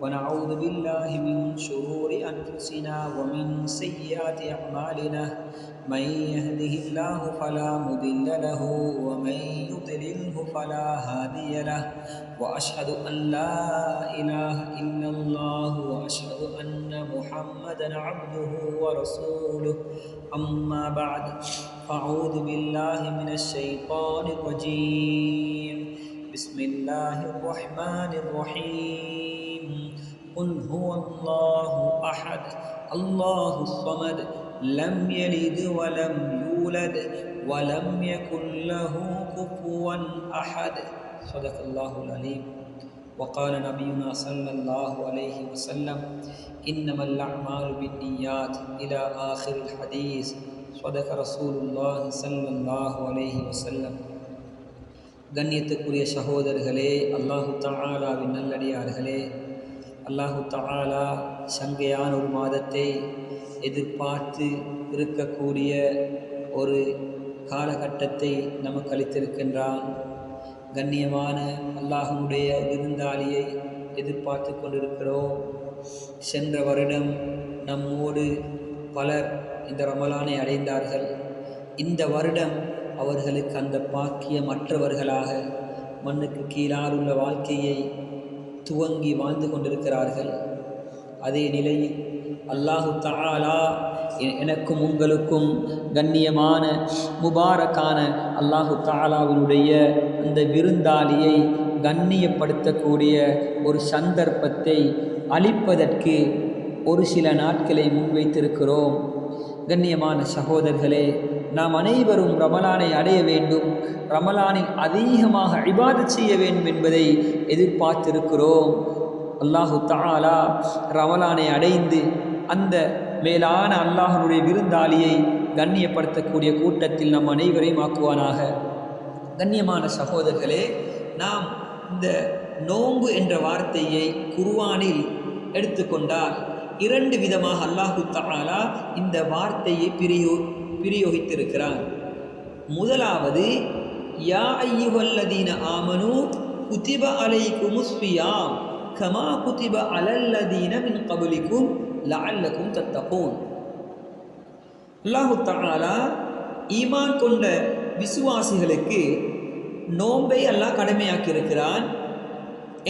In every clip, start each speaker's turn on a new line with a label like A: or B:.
A: ونعوذ بالله من شرور أنفسنا ومن سيئات أعمالنا. من يهده الله فلا مضل له ومن يضلله فلا هادي له. وأشهد أن لا إله إلا الله وأشهد أن محمدا عبده ورسوله. أما بعد فأعوذ بالله من الشيطان الرجيم. بسم الله الرحمن الرحيم. قل هو الله أحد الله الصمد لم يلد ولم يولد ولم يكن له كفوا أحد صدق الله العليم وقال نبينا صلى الله عليه وسلم إنما الأعمال بالنيات إلى آخر الحديث صدق رسول الله صلى الله عليه وسلم கண்ணியத்துக்குரிய சகோதரர்களே அல்லாஹு தஆலாவின் நல்லடியார்களே அல்லாஹு தாலா சங்கையான ஒரு மாதத்தை எதிர்பார்த்து இருக்கக்கூடிய ஒரு காலகட்டத்தை நமக்கு அளித்திருக்கின்றான். கண்ணியமான அல்லாஹனுடைய விருந்தாளியை எதிர்பார்த்து கொண்டிருக்கிறோம். சென்ற வருடம் நம்மோடு பலர் இந்த ரமலானை அடைந்தார்கள். இந்த வருடம் அவர்களுக்கு அந்த பாக்கிய மற்றவர்களாக மண்ணுக்கு கீழால் உள்ள வாழ்க்கையை துவங்கி வாழ்ந்து கொண்டிருக்கிறார்கள். அதே நிலையில் அல்லாஹு தாலா எனக்கும் உங்களுக்கும் கண்ணியமான முபாரக்கான அல்லாஹு தாலாவினுடைய அந்த விருந்தாளியை கண்ணியப்படுத்தக்கூடிய ஒரு சந்தர்ப்பத்தை அளிப்பதற்கு ஒரு சில நாட்களை முன்வைத்திருக்கிறோம். கண்ணியமான சகோதரர்களே நாம் அனைவரும் ரமலானை அடைய வேண்டும் ரமலானில் அதிகமாக இபாதத் செய்ய வேண்டும் என்பதை எதிர்பார்த்திருக்கிறோம். அல்லாஹு தாலா ரமலானை அடைந்து அந்த மேலான அல்லாஹனுடைய விருந்தாளியை கண்ணியப்படுத்தக்கூடிய கூட்டத்தில் நம் அனைவரையும் ஆக்குவானாக. கண்ணியமான சகோதரர்களே நாம் இந்த நோன்பு என்ற வார்த்தையை குர்வானில் எடுத்துக்கொண்டால் இரண்டு விதமாக அல்லாஹு தாலா இந்த வார்த்தையை பிரியோ பிரயோகித்திருக்கிறார். முதலாவது யா ஐயுவல்லதீன ஆமனு குதிப அலைக்குமுஸ்பியாம் கமா குதிப அலல்லதீன மின் கபுலிக்கும் லஅல்லக்கும் தத்தகோன். அல்லாஹு தாலா ஈமான் கொண்ட விசுவாசிகளுக்கு நோன்பை அல்லாஹ் கடமையாக்கி இருக்கிறான்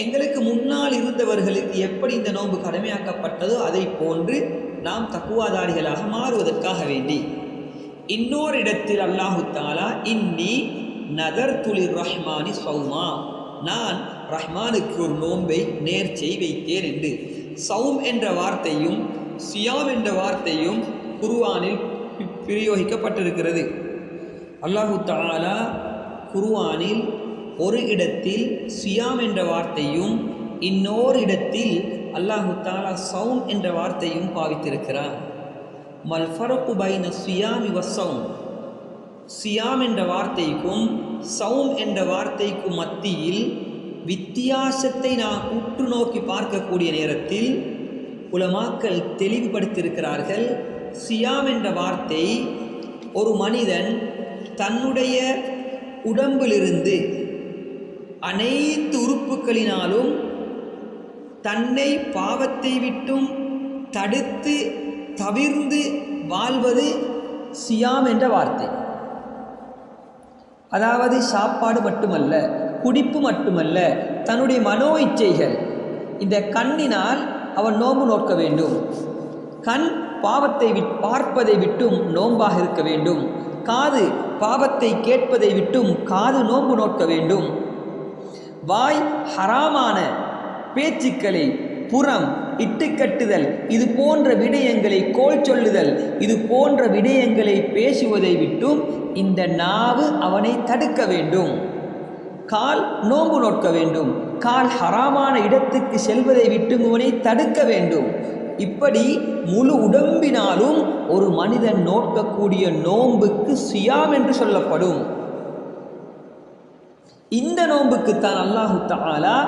A: எங்களுக்கு முன்னால் இருந்தவர்களுக்கு எப்படி இந்த நோன்பு கடமையாக்கப்பட்டதோ அதை போன்று நாம் தக்குவாதாரிகளாக மாறுவதற்காக வேண்டி. இன்னொரு இடத்தில் அல்லாஹு தாலா இன்னி நதர் துளிர் ரஹ்மானி சௌமா. நான் ரஹ்மானுக்கு ஒரு நோன்பை நேர்ச்சை வைத்தேன் என்று. சௌம் என்ற வார்த்தையும் சியாம் என்ற வார்த்தையும் குருவானில் பிரயோகிக்கப்பட்டிருக்கிறது. அல்லாஹு தாலா குருவானில் ஒரு இடத்தில் சியாம் என்ற வார்த்தையும் இன்னொரு இடத்தில் அல்லாஹு தாலா சவுன் என்ற வார்த்தையும் பாவித்திருக்கிறார். மல்ஃபரப்பு பைன சியாமி வசவுன் சியாம் என்ற வார்த்தைக்கும் சவும் என்ற வார்த்தைக்கும் மத்தியில் வித்தியாசத்தை நாம் உற்று நோக்கி பார்க்கக்கூடிய நேரத்தில் உலமாக்கள் தெளிவுபடுத்தியிருக்கிறார்கள். சியாம் என்ற வார்த்தை ஒரு மனிதன் தன்னுடைய உடம்பிலிருந்து அனைத்து உறுப்புகளினாலும் தன்னை பாவத்தை விட்டும் தடுத்து தவிர்ந்து வாழ்வது சியாம் என்ற வார்த்தை. அதாவது சாப்பாடு மட்டுமல்ல குடிப்பு மட்டுமல்ல தன்னுடைய மனோ இச்சைகள் இந்த கண்ணினால் அவன் நோம்பு நோக்க வேண்டும். கண் பாவத்தை விட் பார்ப்பதை விட்டும் நோம்பாக இருக்க வேண்டும். காது பாவத்தை கேட்பதை விட்டும் காது நோன்பு நோக்க வேண்டும். வாய் ஹராமான பேச்சுக்களை புறம் இட்டு கட்டுதல் இது போன்ற விடயங்களை கோல் சொல்லுதல் இது போன்ற விடயங்களை பேசுவதை விட்டும் இந்த நாவு அவனை தடுக்க வேண்டும். கால் நோம்பு நோக்க வேண்டும். கால் ஹராமான இடத்துக்கு செல்வதை விட்டும் இவனை தடுக்க வேண்டும். இப்படி முழு உடம்பினாலும் ஒரு மனிதன் நோக்கக்கூடிய நோன்புக்கு சியாம் என்று சொல்லப்படும். இந்த நோன்புக்குத்தான் அல்லாஹு தாலா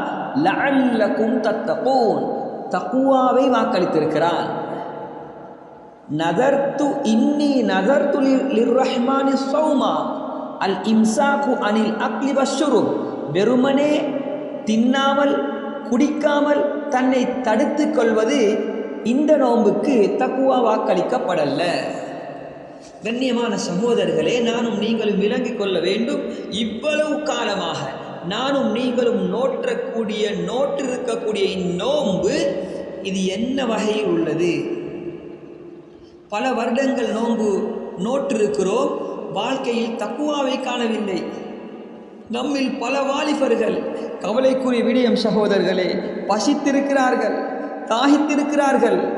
A: லஅல்லக்கும் தத்தகூன். தக்குவாவை வாக்களித்திருக்கிறான் நதர்த்து இன்னி நதர்த்து லிர்ரஹ்மானி சௌமா அல் இம்சாக்கு அனில் அக்லி வஷுரு வெறுமனே தின்னாமல் குடிக்காமல் தன்னை தடுத்து கொள்வது இந்த நோன்புக்கு தக்குவா வாக்களிக்கப்படல்ல கண்ணியமான சகோதரர்களே நானும் நீங்களும் விளங்கிக் கொள்ள வேண்டும். இவ்வளவு காலமாக நானும் நீங்களும் நோற்றக்கூடிய நோற்றிருக்கக்கூடிய இந்நோன்பு இது என்ன வகையில் உள்ளது? பல வருடங்கள் நோன்பு நோற்றிருக்கிறோம் வாழ்க்கையில் தக்குவாவை காணவில்லை. நம்மில் பல வாலிபர்கள் கவலைக்குரிய விடியம் சகோதரர்களே பசித்திருக்கிறார்கள் தாகித்திருக்கிறார்கள்.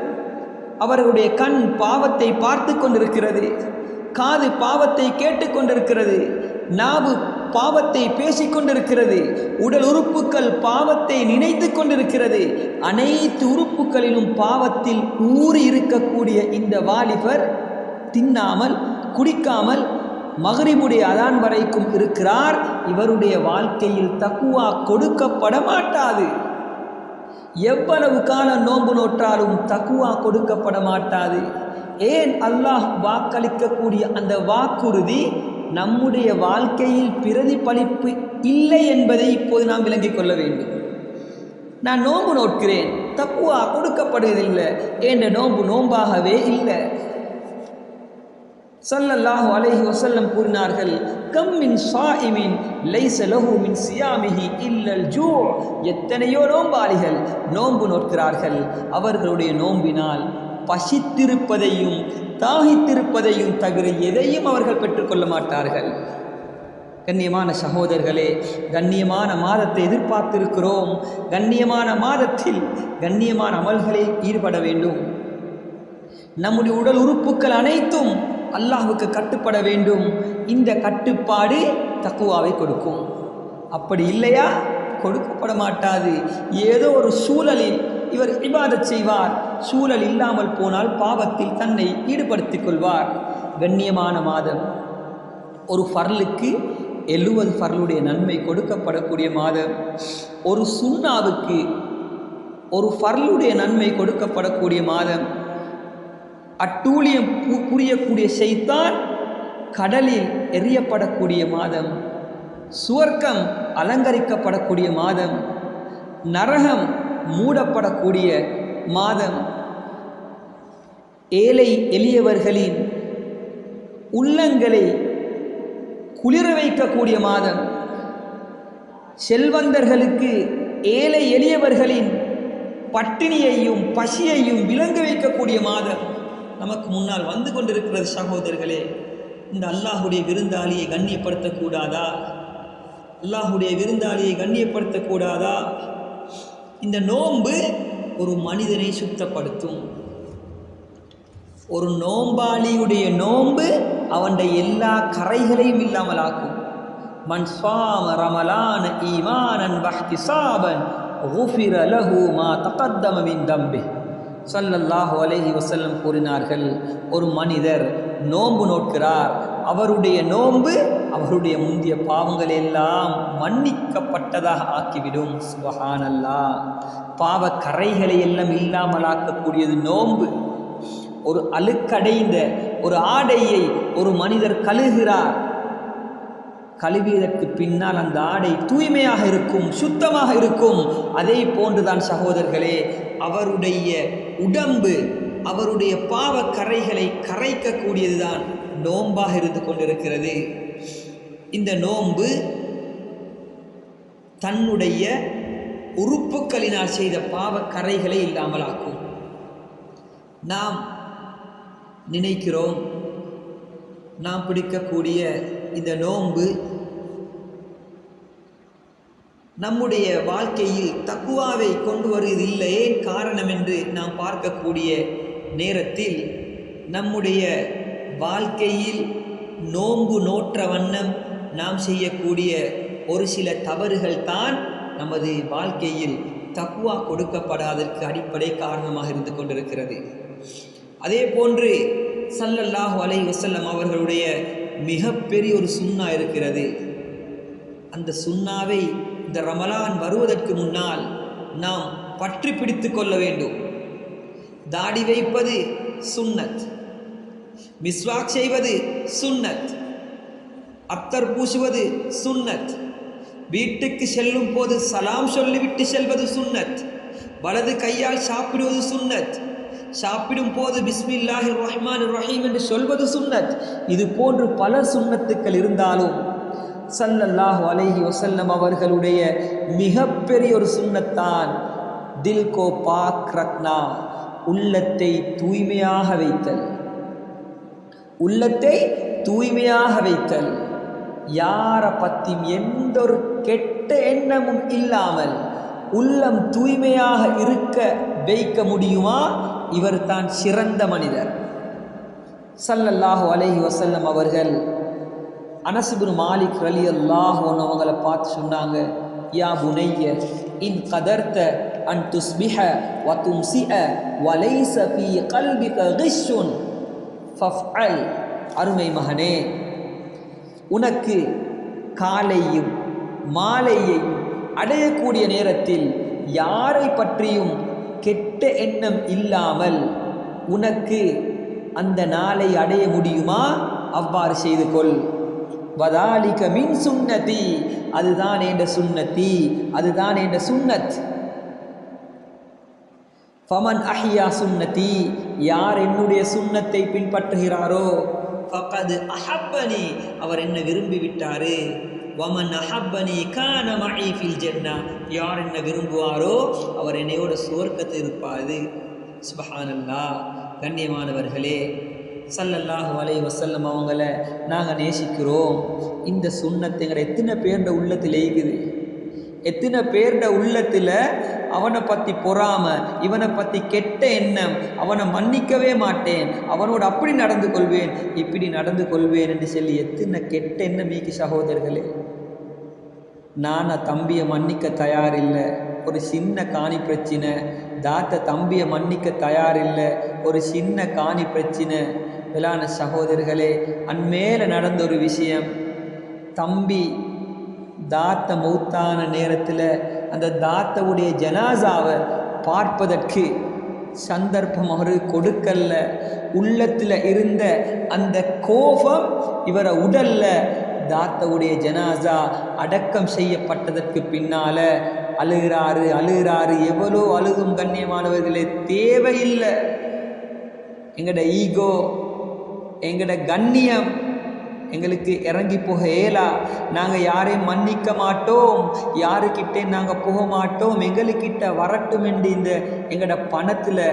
A: அவர்களுடைய கண் பாவத்தை பார்த்து கொண்டிருக்கிறது காது பாவத்தை கேட்டுக்கொண்டிருக்கிறது நாவு பாவத்தை பேசிக்கொண்டிருக்கிறது. உடல் உறுப்புகள் பாவத்தை நினைத்து கொண்டிருக்கிறது. அனைத்து உறுப்புகளிலும் பாவத்தில் ஊறி இருக்கக்கூடிய இந்த வாலிபர் தின்னாமல் குடிக்காமல் மகரிபுடைய அதான் வரைக்கும் இருக்கிறார். இவருடைய வாழ்க்கையில் தக்குவா கொடுக்கப்பட மாட்டாது. எவ்வளவு காலம் நோன்பு நோற்றாலும் தக்குவா கொடுக்கப்பட மாட்டாது. ஏன் அல்லாஹ் வாக்களிக்கக்கூடிய அந்த வாக்குறுதி நம்முடைய வாழ்க்கையில் பிரதிபலிப்பு இல்லை என்பதை இப்போது நாம் விளங்கிக் கொள்ள வேண்டும். நான் நோன்பு நோட்கிறேன். தப்புவா? கொடுக்கப்படுவதில்லை. என்ற நோன்பு நோம்பாகவே இல்லை. சல்லல்லாஹு அலைஹி வசல்லம் கூறினார்கள் கம் சாயிமின் லைச லைஸ லஹு மின் சியாமிஹி இல்லல் ஜூ. எத்தனையோ நோம்பாளிகள் நோன்பு நோக்கிறார்கள் அவர்களுடைய நோம்பினால் பசித்திருப்பதையும் தாகித்திருப்பதையும் தவிர எதையும் அவர்கள் பெற்றுக்கொள்ள மாட்டார்கள். கண்ணியமான சகோதரர்களே கண்ணியமான மாதத்தை எதிர்பார்த்திருக்கிறோம். கண்ணியமான மாதத்தில் கண்ணியமான அமல்களில் ஈடுபட வேண்டும். நம்முடைய உடல் உறுப்புகள் அனைத்தும் அல்லாஹுக்கு கட்டுப்பட வேண்டும். இந்த கட்டுப்பாடு தக்குவாவை கொடுக்கும். அப்படி இல்லையா? கொடுக்கப்பட மாட்டாது. ஏதோ ஒரு சூழலில் இவர் இபாதத் செய்வார். சூழல் இல்லாமல் போனால் பாவத்தில் தன்னை ஈடுபடுத்திக் கொள்வார். கண்ணியமான மாதம். ஒரு ஃபர்லுக்கு எழுவது ஃபர்லுடைய நன்மை கொடுக்கப்படக்கூடிய மாதம். ஒரு சுண்ணாவுக்கு ஒரு ஃபர்லுடைய நன்மை கொடுக்கப்படக்கூடிய மாதம். அட்டூழியம் பு- புரியக்கூடிய செய்தான் கடலில் எறியப்படக்கூடிய மாதம். சுவர்க்கம் அலங்கரிக்கப்படக்கூடிய மாதம். நரகம் மூடப்படக்கூடிய மாதம். ஏழை எளியவர்களின் உள்ளங்களை குளிர வைக்கக்கூடிய மாதம். செல்வந்தர்களுக்கு ஏழை எளியவர்களின் பட்டினியையும் பசியையும் விளங்க வைக்கக்கூடிய மாதம். நமக்கு முன்னால் வந்து கொண்டிருக்கிறது சகோதரர்களே இந்த அல்லாஹுடைய விருந்தாளியை கண்ணியப்படுத்தக்கூடாதா? அல்லாஹுடைய விருந்தாளியை கண்ணியப்படுத்தக்கூடாதா? இந்த நோன்பு ஒரு மனிதனை சுத்தப்படுத்தும். ஒரு நோம்பாளியுடைய நோன்பு அவனுடைய எல்லா கரைகளையும் இல்லாமலாக்கும். மண் சுவாம ரமலான ஈமானன் பஹ்தி சாபன் ஹூஃபிர லஹு மா தகத்தமின் தம்பி சல்லல்லாஹு அலஹி வசல்லம் கூறினார்கள் ஒரு மனிதர் நோன்பு நோக்கிறார். அவருடைய நோன்பு அவருடைய முந்திய பாவங்கள் எல்லாம் மன்னிக்கப்பட்டதாக ஆக்கிவிடும். சுபஹானல்லா. பாவ கரைகளை எல்லாம் இல்லாமலாக்கக்கூடியது நோன்பு. ஒரு அழுக்கடைந்த ஒரு ஆடையை ஒரு மனிதர் கழுகிறார் கழுவியதற்கு பின்னால் அந்த ஆடை தூய்மையாக இருக்கும் சுத்தமாக இருக்கும். அதே போன்றுதான் சகோதரர்களே அவருடைய உடம்பு அவருடைய பாவ கரைகளை கரைக்கக்கூடியதுதான் நோம்பாக இருந்து கொண்டிருக்கிறது. இந்த நோன்பு தன்னுடைய உறுப்புக்களினால் செய்த பாவ கரைகளை இல்லாமலாக்கும். நாம் நினைக்கிறோம் நாம் பிடிக்கக்கூடிய இந்த நோன்பு நம்முடைய வாழ்க்கையில் தக்குவாவை கொண்டு வருவதில்லையே காரணம் என்று நாம் பார்க்கக்கூடிய நேரத்தில் நம்முடைய வாழ்க்கையில் நோன்பு நோற்ற வண்ணம் நாம் செய்யக்கூடிய ஒரு சில தவறுகள் தான் நமது வாழ்க்கையில் தக்குவா கொடுக்கப்படாததற்கு அடிப்படை காரணமாக இருந்து கொண்டிருக்கிறது. அதே போன்று சல்லல்லாஹு அலை வசல்லம் அவர்களுடைய மிகப்பெரிய ஒரு சுண்ணா இருக்கிறது. அந்த சுண்ணாவை இந்த ரமலான் வருவதற்கு முன்னால் நாம் பற்றி பிடித்து கொள்ள வேண்டும். தாடி வைப்பது சுன்னத் மிஸ்வாக் செய்வது சுன்னத் அத்தர் பூசுவது சுன்னத். வீட்டுக்கு செல்லும் போது சலாம் சொல்லிவிட்டு செல்வது சுன்னத். வலது கையால் சாப்பிடுவது சுன்னத். சாப்பிடும் போது பிஸ்மில்லாஹி ரஹ்மான் ரஹீம் என்று சொல்வது சுன்னத். இது போன்று பல சுன்னத்துக்கள் இருந்தாலும் சல்லல்லாஹு அலைஹி வசல்லம் அவர்களுடைய மிகப்பெரிய ஒரு சுன்னத்தான் தில் கோ பாக் ரத்னா உள்ளத்தை தூய்மையாக வைத்தல். உள்ளத்தை தூய்மையாக வைத்தல். யாரை பற்றியும் எந்த ஒரு கெட்ட எண்ணமும் இல்லாமல் உள்ளம் தூய்மையாக இருக்க வைக்க முடியுமா? இவர் தான் சிறந்த மனிதர். சல்லல்லாஹு அலஹி வசல்லம் அவர்கள் அனசுபுர் மாலிக் ரலி அல்லாஹ் அவங்களை பார்த்து சொன்னாங்க யா புனைய இன் கதர்த்த அன் துஸ்பிஹ வ தும்சிஅ வலைஸ ஃபீ கல்பிக கிஷ்ஷுன் ஃபஃப்அல் அருமை மகனே உனக்கு காலையும் மாலையையும் அடையக்கூடிய நேரத்தில் யாரை பற்றியும் கெட்ட எண்ணம் இல்லாமல் உனக்கு அந்த நாளை அடைய முடியுமா? அவ்வாறு செய்து கொள். வதாலிக மின் சுண்ணதி அதுதான் என்ற சுண்ணத்தி அதுதான் என்ற சுண்ணத் ஃபமன் அஹியா சுண்ணத்தி யார் என்னுடைய சுண்ணத்தை பின்பற்றுகிறாரோ ஃபகது அஹப்பனி அவர் என்ன விரும்பி விட்டாரு வமன் அஹப்பனி கான மஇ ஃபில் ஜன்னா யார் என்ன விரும்புவாரோ அவர் என்னையோட சுவர்க்கத்தில் இருப்பாது சுபஹானல்லா. கண்ணியமானவர்களே சல்லல்லாஹு வலை வசல்லம் அவங்கள நாங்கள் நேசிக்கிறோம். இந்த சுண்ணத்துங்கிற எத்தனை பேர்ந்த உள்ளத்தில் இருக்குது எத்தனை பேர்ட உள்ளத்தில் அவனை பற்றி பொறாம இவனை பற்றி கெட்ட எண்ணம் அவனை மன்னிக்கவே மாட்டேன் அவனோடு அப்படி நடந்து கொள்வேன் இப்படி நடந்து கொள்வேன் என்று சொல்லி எத்தனை கெட்ட எண்ணம் மீக்கு சகோதரர்களே. நான் தம்பியை மன்னிக்க தயாரில்லை. ஒரு சின்ன காணி பிரச்சனை. தாத்த தம்பியை மன்னிக்க தயாரில்லை. ஒரு சின்ன காணி பிரச்சனை. விளான சகோதரர்களே அன்மேல நடந்த ஒரு விஷயம். தம்பி தாத்த மௌத்தான நேரத்தில் அந்த தாத்தவுடைய ஜனாசாவை பார்ப்பதற்கு சந்தர்ப்பம் அவரு கொடுக்கல்ல. உள்ளத்தில் இருந்த அந்த கோபம் இவரை உடல்ல தாத்தவுடைய ஜனாசா அடக்கம் செய்யப்பட்டதற்கு பின்னால அழுகிறாரு அழுகிறாரு. எவ்வளோ அழுகும் கண்ணியமானவர்களே தேவையில்லை. எங்கட ஈகோ எங்கட கண்ணியம் எங்களுக்கு இறங்கி போக ஏலா நாங்கள் யாரையும் மன்னிக்க மாட்டோம். யாருக்கிட்டே நாங்கள் போக மாட்டோம். எங்களுக்கிட்ட வரட்டும் என்று இந்த எங்களோட பணத்தில்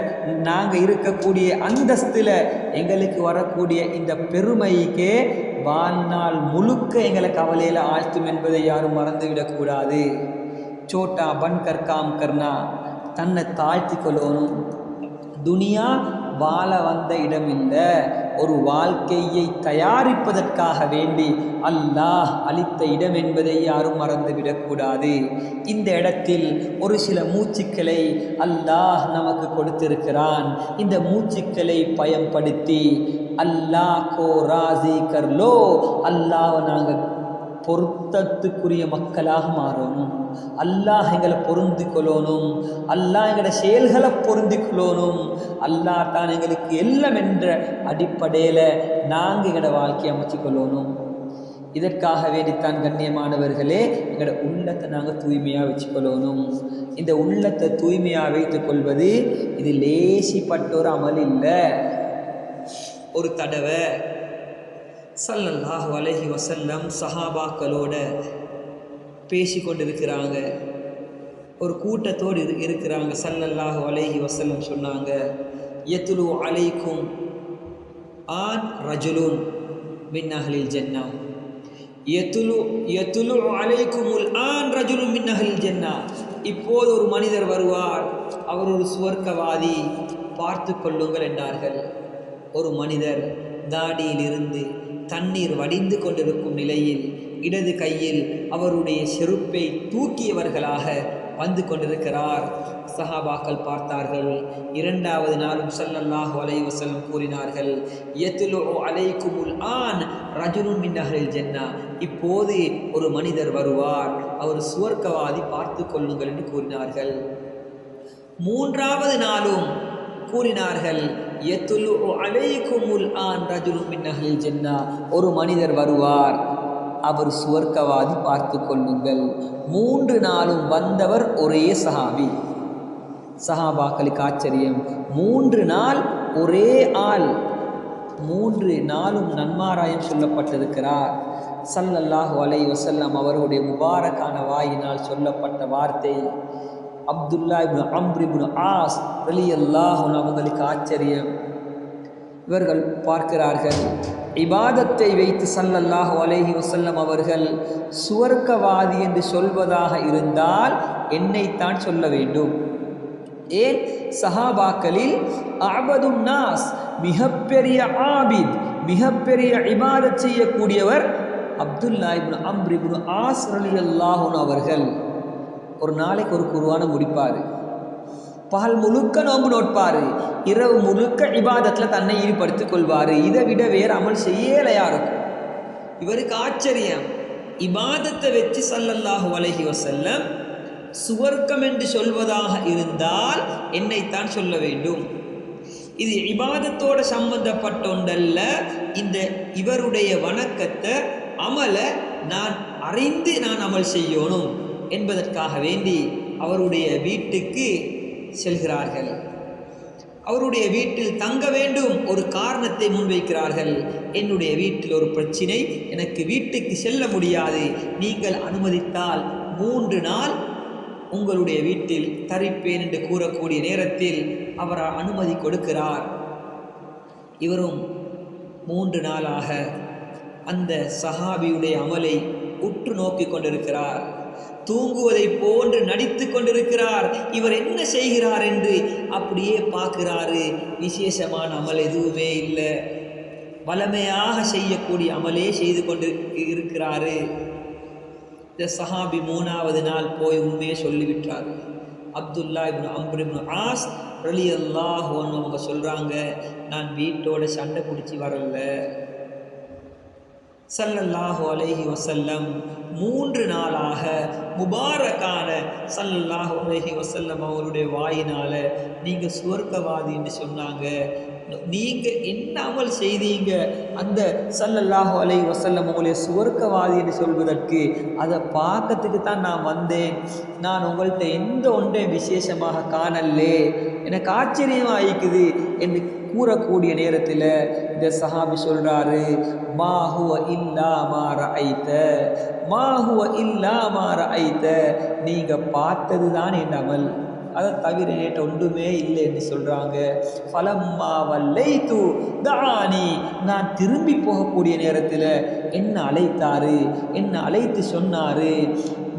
A: நாங்கள் இருக்கக்கூடிய அந்தஸ்தில் எங்களுக்கு வரக்கூடிய இந்த பெருமைக்கே வாழ்நாள் முழுக்க எங்களை கவலையில் ஆழ்த்தும் என்பதை யாரும் மறந்துவிடக்கூடாது சோட்டா பன்கர் காம் கர்னா தன்னை தாழ்த்தி கொள்ளணும் துனியா வாழ வந்த இடம் இல்லை ஒரு வாழ்க்கையை தயாரிப்பதற்காக வேண்டி அல்லாஹ் அளித்த இடம் என்பதை யாரும் மறந்துவிடக்கூடாது. இந்த இடத்தில் ஒரு சில மூச்சுக்களை அல்லாஹ் நமக்கு கொடுத்திருக்கிறான். இந்த மூச்சுக்களை பயன்படுத்தி அல்லாஹ் கோ ராசி கர்லோ அல்லாஹ் நாங்கள் பொருத்தத்துக்குரிய மக்களாக மாறணும். அல்லாஹ் எங்களை பொருந்தி கொள்ளணும் அல்லாஹ் எங்களோட செயல்களை பொருந்தி கொள்ளணும் அல்லாஹ் தான் எங்களுக்கு எல்லாம் என்ற அடிப்படையில் நாங்கள் எங்களோட வாழ்க்கையை அமைச்சு கொள்ளணும் இதற்காக வேண்டித்தான் கண்ணியமானவர்களே எங்களோட உள்ளத்தை நாங்கள் தூய்மையாக வச்சுக்கொள்ளணும். இந்த உள்ளத்தை தூய்மையாக வைத்துக் கொள்வது இது லேசிப்பட்ட ஒரு அமல் இல்லை. ஒரு தடவை சல்லல்லாஹ் அலைஹி வசல்லம் சஹாபாக்களோட பேசி கொண்டிருக்கிறாங்க ஒரு கூட்டத்தோடு இரு இருக்கிறாங்க. சல்லல்லாஹ் அலைஹி வசல்லம் சொன்னாங்க எத்துலு அலைக்கும் ஆன் ரஜுலுன் மின் அஹ்லில் ஜன்னா. எத்துலு அலைக்கும் அலைக்குமுல் ஆன் ரஜுலுன் மின் அஹ்லில் ஜன்னா. இப்போது ஒரு மனிதர் வருவார் அவர் ஒரு சுவர்க்கவாதி பார்த்து கொள்ளுங்கள் என்றார்கள். ஒரு மனிதர் தாடியிலிருந்து தண்ணீர் வடிந்து கொண்டிருக்கும் நிலையில் இடது கையில் அவருடைய செருப்பை தூக்கியவர்களாக வந்து கொண்டிருக்கிறார். சஹாபாக்கள் பார்த்தார்கள். இரண்டாவது நாளும் ஸல்லல்லாஹு அலைவசல்லம் கூறினார்கள் எத்துலோ அலைக்குமுல் ஆன் ரஜுனும் மின்னகரில் ஜென்னா. இப்போது ஒரு மனிதர் வருவார். அவர் சுவர்க்கவாதி பார்த்து கொள்ளுங்கள் என்று கூறினார்கள். மூன்றாவது நாளும் கூறினார்கள் யத்துலு அலைக்குமுல் ஆன் ரஜுலும் மின் ஜென்னா. ஒரு மனிதர் வருவார். அவர் சுவர்க்கவாதி பார்த்து கொள்ளுங்கள். மூன்று நாளும் வந்தவர் ஒரே சஹாபி. சஹாபாக்களுக்கு ஆச்சரியம். மூன்று நாள் ஒரே ஆள். மூன்று நாளும் நன்மாராயம் சொல்லப்பட்டிருக்கிறார். சல்லல்லாஹு அலை வசல்லம் அவருடைய முபாரக்கான வாயினால் சொல்லப்பட்ட வார்த்தை. Abdullah ibn Amr As As ரலியல்லாஹு அவங்களுக்கு ஆச்சரியம். இவர்கள் பார்க்கிறார்கள் இபாதத்தை வைத்து சல்லல்லாஹு அலேஹி வசல்லம் அவர்கள் சுவர்க்கவாதி என்று சொல்வதாக இருந்தால் என்னைத்தான் சொல்ல வேண்டும். ஏன்? சஹாபாக்களில் அபது நாஸ் மிகப்பெரிய ஆபித் மிகப்பெரிய இபாதத் செய்யக்கூடியவர் Abdullah ibn Amr As As ரலியல்லாஹுன் அவர்கள். ஒரு நாளைக்கு ஒரு குருவான முடிப்பார். பகல் முழுக்க நோன்பு நோட்பார். இரவு முழுக்க இபாதத்தில் தன்னை ஈடுபடுத்திக் கொள்வார். இதை விட வேறு அமல் செய்யலையா இருக்கும்? இவருக்கு ஆச்சரியம். இபாதத்தை வச்சு சல்லல்லாஹு வலகி வசல்லம் சுவர்க்கம் என்று சொல்வதாக இருந்தால் என்னைத்தான் சொல்ல வேண்டும். இது இபாதத்தோட சம்பந்தப்பட்ட ஒன்றல்ல இந்த இவருடைய வணக்கத்தை அமலை நான் அறிந்து நான் அமல் செய்யணும். என்பதற்காக வேண்டி அவருடைய வீட்டுக்கு செல்கிறார்கள். அவருடைய வீட்டில் தங்க வேண்டும் ஒரு காரணத்தை முன்வைக்கிறார்கள். என்னுடைய வீட்டில் ஒரு பிரச்சினை. எனக்கு வீட்டுக்கு செல்ல முடியாது. நீங்கள் அனுமதித்தால் மூன்று நாள் உங்களுடைய வீட்டில் தரிப்பேன் என்று கூறக்கூடிய நேரத்தில் அவர் அனுமதி கொடுக்கிறார். இவரும் மூன்று நாளாக அந்த சஹாபியுடைய அமலை உற்று நோக்கி கொண்டிருக்கிறார். தூங்குவதை போன்று நடித்து கொண்டிருக்கிறார். இவர் என்ன செய்கிறார் என்று அப்படியே பார்க்கிறாரு. விசேஷமான அமல் எதுவுமே இல்லை. வளமையாக செய்யக்கூடிய அமலே செய்து கொண்டு இருக்கிறாரு. இந்த சஹாபி மூணாவது நாள் போய் உண்மையை சொல்லிவிட்டார். Abdullah ibn Amr ibn As ரலி அல்லாஹ் அவங்க சொல்கிறாங்க நான் வீட்டோட சண்டை பிடிச்சி வரல. சல்லல்லாஹு அலைஹி வசல்லம் மூன்று நாளாக முபாரக்கான சல்லல்லாஹு அலைஹி வசல்லம் அவருடைய வாயினால் நீங்கள் சுவர்க்கவாதின்னு சொன்னாங்க. நீங்கள் என்ன அமல் செய்தீங்க? அந்த சல்லல்லாஹு அலைஹி வசல்லம் உங்களை சுவர்க்கவாதி என்று சொல்வதற்கு அதை பார்க்கறதுக்கு தான் நான் வந்தேன். நான் உங்கள்கிட்ட எந்த ஒன்றை விசேஷமாக காணல்லே எனக்கு ஆச்சரியமாயிக்குது என்று கூறக்கூடிய நேரத்தில் இந்த சஹாபி சொல்கிறாரு மாஹுவ இல்லா மாற ஐத்த மாஹுவ இல்லா மாற ஐத்த நீங்கள் பார்த்தது தான் என் அமல். அதை தவிர நேற்று ஒன்றுமே இல்லை என்று சொல்கிறாங்க ஃபலம்மா வல்லை தூ தானி நான் திரும்பி போகக்கூடிய நேரத்தில் என்ன அழைத்தாரு? என்ன அழைத்து சொன்னார்?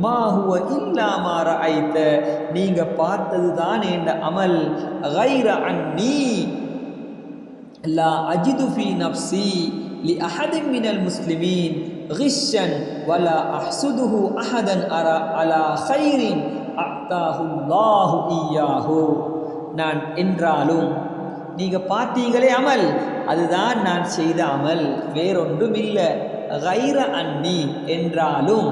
A: மாஹுவ இல்லாமாற ஐத்த நீங்கள் பார்த்தது தான் என் அமல். கைர அன்னி லா அஜிதுஃபி நப்சி லி அஹதின் மினல் முஸ்லிமீன் ரிஷன் வலா அஹ்சுதுஹு அஹதன் அரா அலா ஹைரின் அக்தாஹுல்லாஹு ஈயாஹு நான் என்றாலும் நீங்கள் பார்த்தீங்களே அமல். அதுதான் நான் செய்த அமல். வேறொன்றும் இல்லை கைர அன்னி என்றாலும்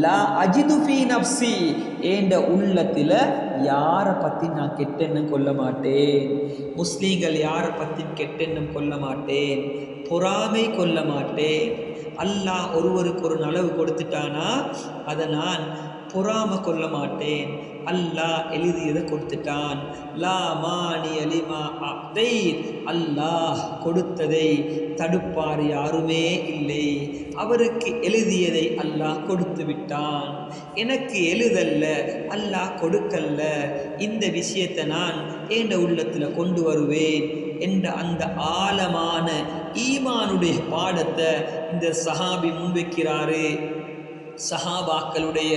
A: லா அஜிது நப்சி என்ற உள்ளத்தில் யாரை பற்றி நான் கெட்டெண்ணம் கொள்ள மாட்டேன். முஸ்லீம்கள் யாரை பற்றி கெட்டெண்ணம் கொள்ள மாட்டேன். பொறாமை கொள்ள மாட்டேன். அல்லாஹ் ஒருவருக்கு ஒரு நலவு கொடுத்துட்டானா? அதை நான் பொறாம கொள்ள மாட்டேன். அல்லாஹ் எழுதியதை கொடுத்துட்டான். லா மானி அலிமா அத்தை அல்லாஹ் கொடுத்ததை தடுப்பார் யாருமே இல்லை. அவருக்கு எழுதியதை அல்லாஹ் கொடுத்து விட்டான் எனக்கு எழுதல்ல அல்லாஹ் கொடுக்கல்ல. இந்த விஷயத்தை நான் ஏண்ட உள்ளத்தில் கொண்டு வருவேன் என்ற அந்த ஆழமான ஈமானுடைய பாடத்தை இந்த சஹாபி முன்வைக்கிறாரு. சஹாபாக்களுடைய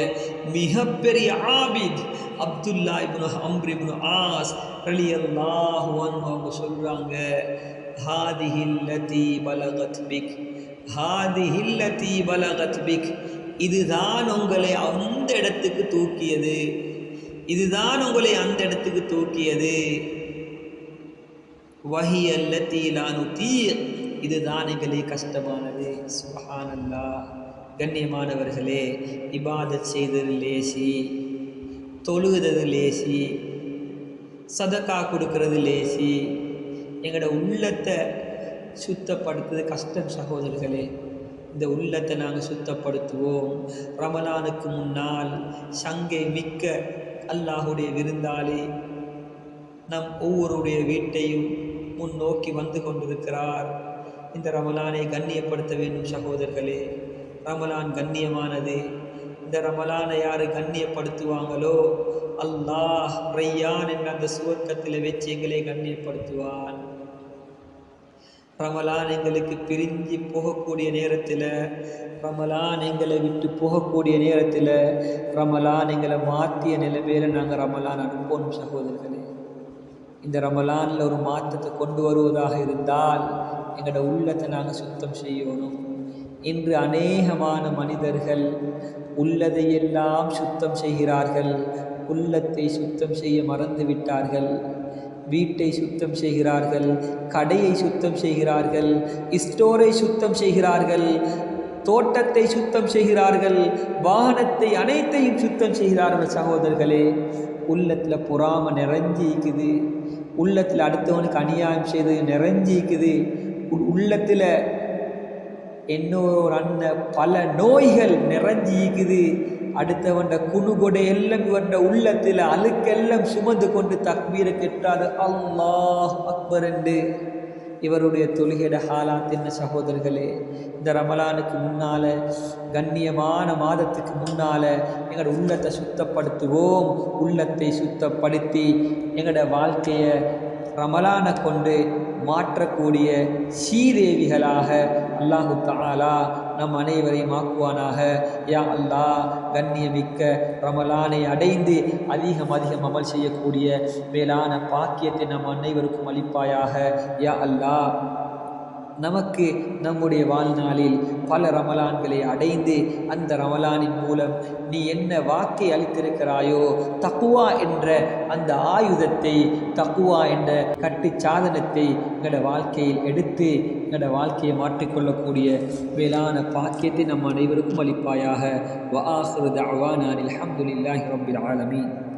A: மிகப்பெரிய Abid Abdullah ibn Amr ibn As ரலியல்லாஹு அன்ஹு அவங்க சொல்றாங்க ஹாதிஹில்லதி பலகத் பிக் ஹாதி ஹாதிஹில்லதி பலகத் பிக். இதுதான் உங்களை அந்த இடத்துக்கு தூக்கியது. இதுதான் உங்களை அந்த இடத்துக்கு தூக்கியது. வஹி அல்ல தீலானு தீ இதுதான் எங்களே கஷ்டமானது. சுபஹானல்லா. கண்ணியமானவர்களே இபாதத் செய்தது லேசி. தொழுகிறது லேசி. சதக்கா கொடுக்கறது லேசி. எங்களோட உள்ளத்தை சுத்தப்படுத்துறது கஷ்டம் சகோதரர்களே. இந்த உள்ளத்தை நாங்கள் சுத்தப்படுத்துவோம். ரமலானுக்கு முன்னால் சங்கை மிக்க அல்லாஹுடைய விருந்தாளி நம் ஒவ்வொருடைய வீட்டையும் முன்னோக்கி வந்து கொண்டிருக்கிறார். இந்த ரமலானை கண்ணியப்படுத்த வேண்டும் சகோதரர்களே. ரமலான் கண்ணியமானது. இந்த ரமலானை யார் கண்ணியப்படுத்துவாங்களோ? அல்லாஹ் ரையான் என்ற அந்த சுவர்க்கத்தில் வச்சு எங்களை கண்ணியப்படுத்துவான். ரமலான் எங்களுக்கு பிரிஞ்சு போகக்கூடிய நேரத்தில் ரமலான் எங்களை விட்டு போகக்கூடிய நேரத்தில் ரமலான் எங்களை மாற்றிய நிலைமையில் நாங்கள் ரமலான் அனுப்போம் சகோதரர்களே. இந்த ரமலானில் ஒரு மாற்றத்தை கொண்டு வருவதாக இருந்தால் எங்களோட உள்ளத்தை நாங்கள் சுத்தம் செய்யணும். இன்று அநேகமான மனிதர்கள் உள்ளதையெல்லாம் சுத்தம் செய்கிறார்கள் உள்ளத்தை சுத்தம் செய்ய மறந்து விட்டார்கள். வீட்டை சுத்தம் செய்கிறார்கள் கடையை சுத்தம் செய்கிறார்கள் ஸ்டோரை சுத்தம் செய்கிறார்கள் தோட்டத்தை சுத்தம் செய்கிறார்கள் வாகனத்தை அனைத்தையும் சுத்தம் செய்கிறார்கள் சகோதரர்களே. உள்ளத்தில் பொறாமை நிறைஞ்சிக்குது. உள்ளத்தில் அடுத்தவனுக்கு அநியாயம் செய்து நிறைஞ்சிக்குது. உள்ளத்தில் என்னோர் அண்ணன் பல நோய்கள் நிறைஞ்சிக்குது. அடுத்தவண்ட குணுகொடை எல்லாம் இவண்ட உள்ளத்தில் அழுக்கெல்லாம் சுமந்து கொண்டு தக்பீரை கெட்டாது. அல்லாஹ் அக்பர் என்று இவருடைய தொழுகையிட ஹாலாத் என்ன சகோதரர்களே? இந்த ரமலானுக்கு முன்னால் கண்ணியமான மாதத்துக்கு முன்னால் எங்களோட உள்ளத்தை சுத்தப்படுத்துவோம். உள்ளத்தை சுத்தப்படுத்தி எங்களோட வாழ்க்கையை ரமலானை கொண்டு மாற்றக்கூடிய சீதேவிகளாக அல்லாஹு தாலா நம் அனைவரையும் ஆக்குவானாக. யா அல்லாஹ் கண்ணியமிக்க ரமலானை அடைந்து அதிகம் அதிகம் அமல் செய்யக்கூடிய மேலான பாக்கியத்தை நம் அனைவருக்கும் அளிப்பாயாக. யா அல்லாஹ் நமக்கு நம்முடைய வாழ்நாளில் பல ரமலான்களை அடைந்து அந்த ரமலானின் மூலம் நீ என்ன வாக்கை அளித்திருக்கிறாயோ தக்குவா என்ற அந்த ஆயுதத்தை தக்குவா என்ற கட்டு சாதனத்தை எங்களோட வாழ்க்கையில் எடுத்து எங்களோட வாழ்க்கையை மாற்றிக்கொள்ளக்கூடிய வேளாண் பாக்கியத்தை நம் அனைவருக்கும் அளிப்பாயாக. வ ஆஹ்ரு தஅவானா அல்ஹம்துலில்லாஹி ரபில் ஆலமீன்.